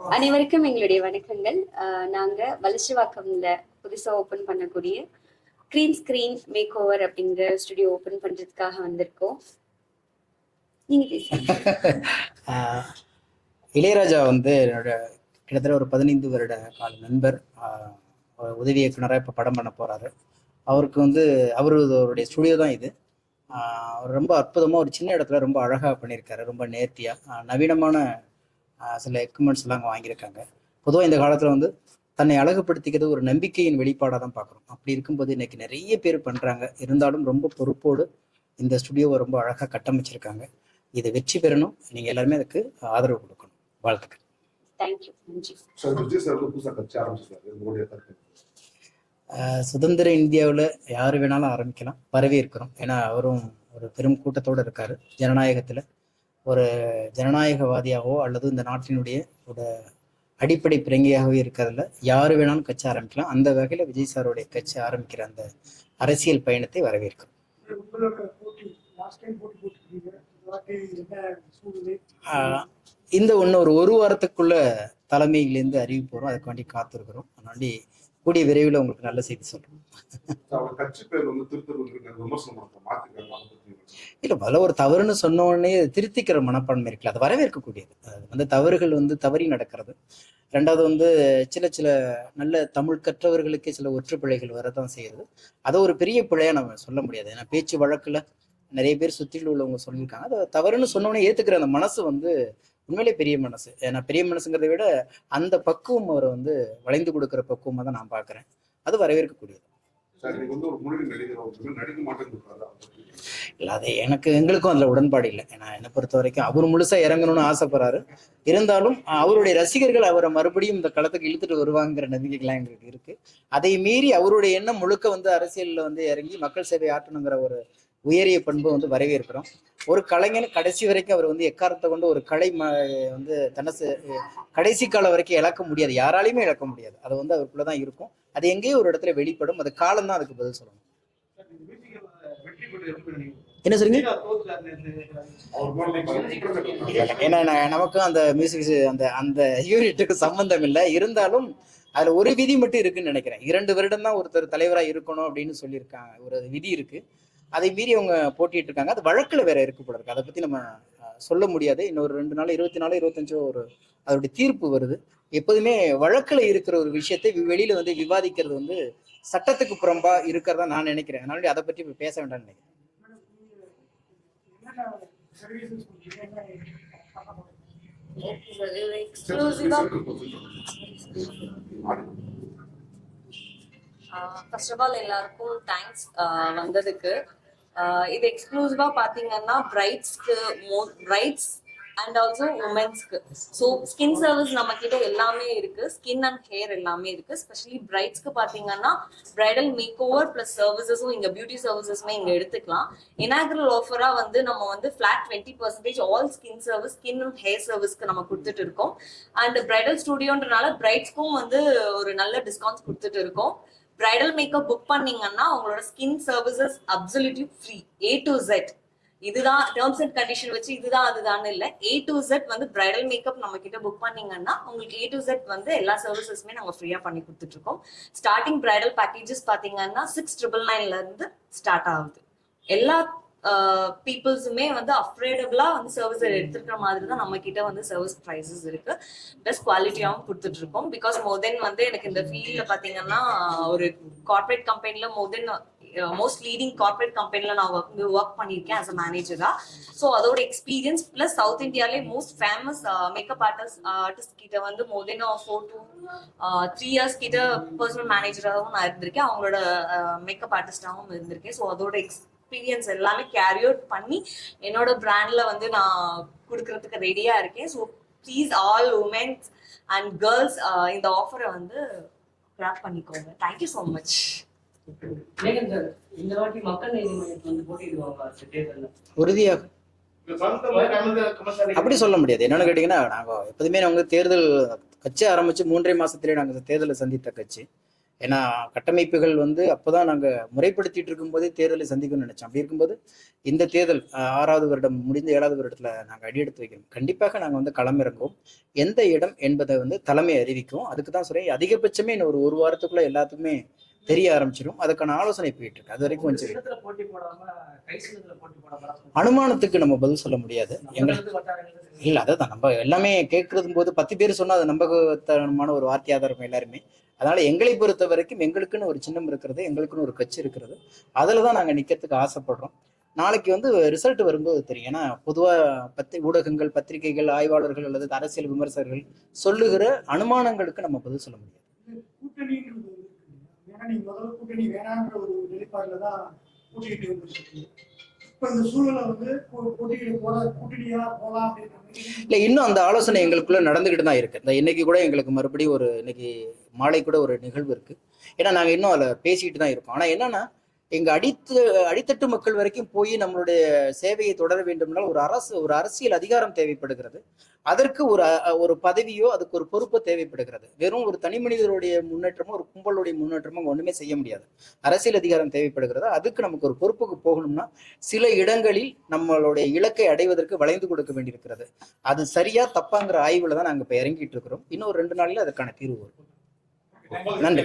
அனைவருக்கும் எங்களுடைய வணக்கங்கள். நாங்க வலசிவாக்கம்ல புதுசா ஓபன் பண்ணக்கூடிய கிரீன் ஸ்கிரீன் மேக் ஓவர் அப்படிங்கிற ஸ்டுடியோ ஓபன் பண்றதுக்காக வந்திருக்கோம். இளையராஜா வந்து என்னோட கிட்டத்தட்ட ஒரு பதினைந்து வருட கால நண்பர். உதவி இயக்குனராக இப்போ படம் பண்ண போறாரு. அவருக்கு வந்து அவரு அவருடைய ஸ்டுடியோ தான் இது. அவர் ரொம்ப அற்புதமாக ஒரு சின்ன இடத்துல ரொம்ப அழகாக பண்ணியிருக்காரு. ரொம்ப நேர்த்தியாக நவீனமான சில எக்யூப்மெண்ட்ஸ் எல்லாம் அங்கே வாங்கியிருக்காங்க. பொதுவாக இந்த காலத்தில் வந்து தன்னை அழகுபடுத்திக்கிறது ஒரு நம்பிக்கையின் வெளிப்பாடாக தான் பார்க்குறோம். அப்படி இருக்கும்போது இன்னைக்கு நிறைய பேர் பண்ணுறாங்க இருந்தாலும் ரொம்ப பொறுப்போடு இந்த ஸ்டுடியோவை ரொம்ப அழகாக கட்டமைச்சிருக்காங்க. இது வெற்றி பெறணும். நீங்க எல்லாருமே அதுக்கு ஆதரவு கொடுக்கணும். வாழ்த்துக்கள். சுதந்திர இந்தியாவில் யார் வேணாலும் ஆரம்பிக்கலாம். வரவேற்கிறோம். ஏன்னா அவரும் ஒரு பெரும் கூட்டத்தோடு இருக்காரு. ஜனநாயகத்தில். ஒரு ஜனநாயகவாதியாகவோ அல்லது இந்த நாட்டினுடைய ஒரு அடிப்படை பிரங்கியாகவோ இருக்கிறதுல யார் வேணாலும் கட்சி ஆரம்பிக்கலாம். அந்த வகையில் விஜய் சாருடைய கட்சி ஆரம்பிக்கிற அந்த அரசியல் பயணத்தை வரவேற்கிறோம். இந்த ஒன்று ஒரு ஒரு வாரத்துக்குள்ள தலைமையிலேருந்து அறிவிப்பு வரும் அதுக்காண்டி காத்திருக்கிறோம். அதனாண்டி கூடிய விரைவில் உங்களுக்கு நல்ல செய்தி சொல்கிறோம் இல்ல பல ஒரு தவறுன்னு சொன்ன உடனே திருத்திக்கிற மனப்பான்மை இருக்குல்ல அது வரவேற்கக்கூடியது. வந்து தவறுகள் வந்து தவறி நடக்கிறது. ரெண்டாவது வந்து சில சில நல்ல தமிழ் கற்றவர்களுக்கே சில ஒற்றுப்பிழைகள் வரதான் செய்யுது. அதை ஒரு பெரிய பிழையா நம்ம சொல்ல முடியாது. ஏன்னா பேச்சு வழக்குல நிறைய பேர் சுற்றில உள்ளவங்க சொல்லியிருக்காங்க. அதை தவறுன்னு சொன்ன உடனே ஏத்துக்கிற அந்த மனசு வந்து உண்மையிலே பெரிய மனசு. ஏன்னா பெரிய மனசுங்கிறத விட அந்த பக்குவம் அவரை வந்து வளைந்து கொடுக்குற பக்குவமாக தான் நான் பார்க்குறேன். அது வரவேற்கக்கூடியது. இல்ல அது எனக்கு எங்களுக்கும் அதுல உடன்பாடு இல்லை. ஏன்னா என்னை பொறுத்த வரைக்கும் அவர் முழுசா இறங்கணும்னு ஆசைப்படுறாரு. இருந்தாலும் அவருடைய ரசிகர்கள் அவரை மறுபடியும் இந்த களத்துக்கு இழுத்துட்டு வருவாங்கிற நம்பிக்கைகள்லாம் எங்களுக்கு இருக்கு. அதை மீறி அவருடைய எண்ணம் முழுக்க வந்து அரசியல்ல வந்து இறங்கி மக்கள் சேவை ஆற்றணுங்கிற ஒரு உயரிய பண்பு வந்து வரவேற்கிறோம். ஒரு கலைஞன் கடைசி வரைக்கும் அவர் வந்து எக்காரத்தை கொண்டு ஒரு கலை ம வந்து தனசு கடைசி காலம் வரைக்கும் இழக்க முடியாது. யாராலையுமே இழக்க முடியாது. அது வந்து அவருக்குள்ளதான் இருக்கும். அது எங்கேயோ ஒரு இடத்துல வெளிப்படும். அது காலம் தான் அதுக்கு பதில் சொல்லணும். என்ன சொல்றீங்க? ஏன்னா நான் நமக்கும் அந்த மியூசிக் அந்த அந்த யூனிட்டுக்கு சம்பந்தம் இல்லை. இருந்தாலும் அதுல ஒரு விதி மட்டும் இருக்குன்னு நினைக்கிறேன். இரண்டு வருடம் தான் ஒருத்தர் தலைவரா இருக்கணும் அப்படின்னு சொல்லியிருக்காங்க ஒரு விதி இருக்கு. அதை மீறி அவங்க போட்டிட்டு இருக்காங்க அது வழக்குல வேற இருக்கு போல இருக்கு. அதை பத்தி நம்ம சொல்ல முடியாது. இன்னொரு ரெண்டு நாள் இருபத்தி நாலு இருபத்தஞ்சோ ஒரு அதோடைய தீர்ப்பு வருது. எப்போதுமே வழக்குல இருக்கிற ஒரு விஷயத்தை வெளியில வந்து விவாதிக்கிறது வந்து சட்டத்துக்கு புறம்பா இருக்கிறதா நான் நினைக்கிறேன். அதனால அதை பற்றி பேச வேண்டாம்னு நினைக்கிறேன். ஃபர்ஸ்ட் ஆஃப் ஆல் எல்லாருக்கும் தேங்க்ஸ் வந்ததுக்கு. Uh, இது எக்ஸ்க்ளூசிவா பாத்தீங்கன்னா பிரைட்ஸ்க்கு மோ பிரைட்ஸ் அண்ட் ஆல்சோ உமன்ஸ்க்கு ஸோ ஸ்கின் சர்வீஸ் நம்ம கிட்ட எல்லாமே இருக்கு. ஸ்கின் அண்ட் ஹேர் எல்லாமே இருக்கு. ஸ்பெஷலி பிரைட்ஸ்க்கு பாத்தீங்கன்னா பிரைடல் மேக் ஓவர் பிளஸ் சர்வீசஸும் இங்க பியூட்டி சர்வீசஸுமே இங்க எடுத்துக்கலாம். இனாகரல் ஆஃபரா வந்து நம்ம வந்து flat twenty percentage all skin service skin and hair சர்வீஸ்க்கு நம்ம கொடுத்துட்டு இருக்கோம். அண்ட் பிரைடல் ஸ்டுடியோன்றனால பிரைட்ஸ்க்கும் வந்து ஒரு நல்ல டிஸ்கவுண்ட்ஸ் கொடுத்துட்டு இருக்கோம். பிரைடல் மேக்கப் புக் பண்ணீங்கன்னா உங்களோட skin services absolutely free A to Z இதுதான் டேர்ம்ஸ் அண்ட் கண்டிஷன் வச்சு இதுதான் அதுதான் இல்ல. ஏ டு ஜெட் வந்து பிரைடல் மேக்கப் நம்ம கிட்ட புக் பண்ணீங்கன்னா உங்களுக்கு ஏ டு ஜெட் வந்து எல்லா சர்வீசஸுமே நாங்க ஃப்ரீயா பண்ணி கொடுத்துட்டு இருக்கோம் ஸ்டார்டிங் பிரைடல் பேக்கேஜஸ் பாத்தீங்கன்னா சிக்ஸ் ட்ரிபிள் நைன்ல இருந்து ஸ்டார்ட் ஆகுது. எல்லா பீப்புள்ஸுமே வந்து அஃப்ரேடபிளா வந்து சர்வீஸ் எடுத்துக்கிற மாதிரி தான் நம்ம கிட்ட வந்து சர்வீஸ் ப்ரைஸஸ் இருக்கு. பெஸ்ட் குவாலிட்டியாகவும் கொடுத்துட்டு இருக்கோம் பிகாஸ் மோர் தென் வந்து எனக்கு இந்த ஃபீல்ட்ல பாத்தீங்கன்னா ஒரு கார்பரேட் கம்பெனில more than most leading corporate கம்பெனில நான் ஒர்க் ஒர்க் பண்ணியிருக்கேன் ஆஸ் அ மேனேஜரா ஸோ அதோட experience plus south இந்தியாலே most famous makeup artist artist கிட்ட வந்து more than four to three years கிட்ட பர்சனல் மேனேஜராகவும் நான் இருந்திருக்கேன். அவங்களோட மேக்கப் ஆர்டிஸ்டாகவும் இருந்திருக்கேன். ஸோ அதோட எக்ஸ் எக்ஸ்பீரியன்ஸ் எல்லாமே கேரி அவுட் பண்ணி என்னோட பிராண்ட்ல வந்து நான் கொடுக்கறதுக்கு ரெடியா இருக்கேன். So please all women's and girls இந்த ஆஃபரை வந்து கிராப் பண்ணிக்கோங்க. Thank you so much Megan sir இந்த வாட்டி மக்கள் நீதி மையத்தில் வந்து போட்டியிடுவாங்க அடுத்த தேர்தலில் உறுதியாக. அப்படி சொல்ல முடியாது. என்னன்னு கேட்டீங்கன்னா நாங்க எப்போதுமே நாங்க தேர்தல் கட்சி ஆரம்பிச்சு மூன்றரை மாசத்திலே நாங்க தேர்தலை சந்தித்த கட்சி. ஏன்னா கட்டமைப்புகள் வந்து அப்போதான் நாங்க முறைப்படுத்திட்டு இருக்கும்போதே தேர்தலை சந்திக்கணும்னு நினைச்சோம். அப்படி இருக்கும்போது இந்த தேர்தல் ஆறாவது வருடம் முடிந்த ஏழாவது வருடத்துல நாங்க அடியெடுத்து வைக்கிறோம். கண்டிப்பாக நாங்க வந்து களமிறங்குவோம். எந்த இடம் என்பதை வந்து தலைமை அறிவிக்கும். அதுக்கு தான் சொல்றேன் அதிகபட்சமே ஒரு ஒரு வாரத்துக்குள்ள எல்லாத்துக்குமே தெரிய ஆரம்பிச்சிடும் அதுக்கான ஆலோசனை போயிட்டு இருக்கு. அது வரைக்கும் கொஞ்சம் அனுமானத்துக்கு நம்ம பதில் சொல்ல முடியாது. எங்க இல்லை வட்டாரங்கள் இல்ல அதான் நம்ம எல்லாமே கேட்கறது போது பத்து பேர் சொன்னா அது நம்பகத்தனமான ஒரு வார்த்தையாக இருக்கும் எல்லாருமே. அதனால எங்களை பொறுத்த வரைக்கும் எங்களுக்குன்னு ஒரு சின்னம் இருக்கிறது எங்களுக்குன்னு ஒரு கட்சி இருக்கிறது. அதுல தான் நாங்க நிக்கிறதுக்கு ஆசைப்படுறோம். நாளைக்கு வந்து ரிசல்ட் வரும்போது தெரியும். ஏன்னா பொதுவா பத்தி ஊடகங்கள் பத்திரிகைகள் ஆய்வாளர்கள் அல்லது அரசியல் விமர்சகர்கள் சொல்லுகிற அனுமானங்களுக்கு நம்ம பதில் சொல்ல முடியாது. கூட்டணி வேணான்ற ஒரு நிலைப்பாடுல தான் கூட்டிகிட்டு இல்ல இன்னும் அந்த ஆலோசனை எங்களுக்குள்ள நடந்துகிட்டு தான் இருக்கு. இந்த இன்னைக்கு கூட எங்களுக்கு மறுபடியும் ஒரு இன்னைக்கு மாலை கூட ஒரு நிகழ்வு இருக்கு. ஏன்னா நாங்க இன்னும் அதில் பேசிக்கிட்டு தான் இருக்கோம். ஆனா என்னன்னா எங்க அடித்து அடித்தட்டு மக்கள் வரைக்கும் போய் நம்மளுடைய சேவையை தொடர வேண்டும்னால் ஒரு அரசு ஒரு அரசியல் அதிகாரம் தேவைப்படுகிறது. அதற்கு ஒரு ஒரு பதவியோ அதுக்கு ஒரு பொறுப்போ தேவைப்படுகிறது. வெறும் ஒரு தனி மனிதருடைய முன்னேற்றமோ ஒரு கும்பலுடைய முன்னேற்றமோ ஒண்ணுமே செய்ய முடியாது. அரசியல் அதிகாரம் தேவைப்படுகிறது. அதுக்கு நமக்கு ஒரு பொறுப்புக்கு போகணும்னா சில இடங்களில் நம்மளுடைய இலக்கை அடைவதற்கு வளைந்து கொடுக்க வேண்டியிருக்கிறது. அது சரியா தப்பாங்கிற ஆய்வுல தான் நாங்க இப்ப இறங்கிட்டு இருக்கிறோம். இன்னும் ஒரு ரெண்டு நாள்ல அதுக்கான தீர்வு வரும். நன்றி.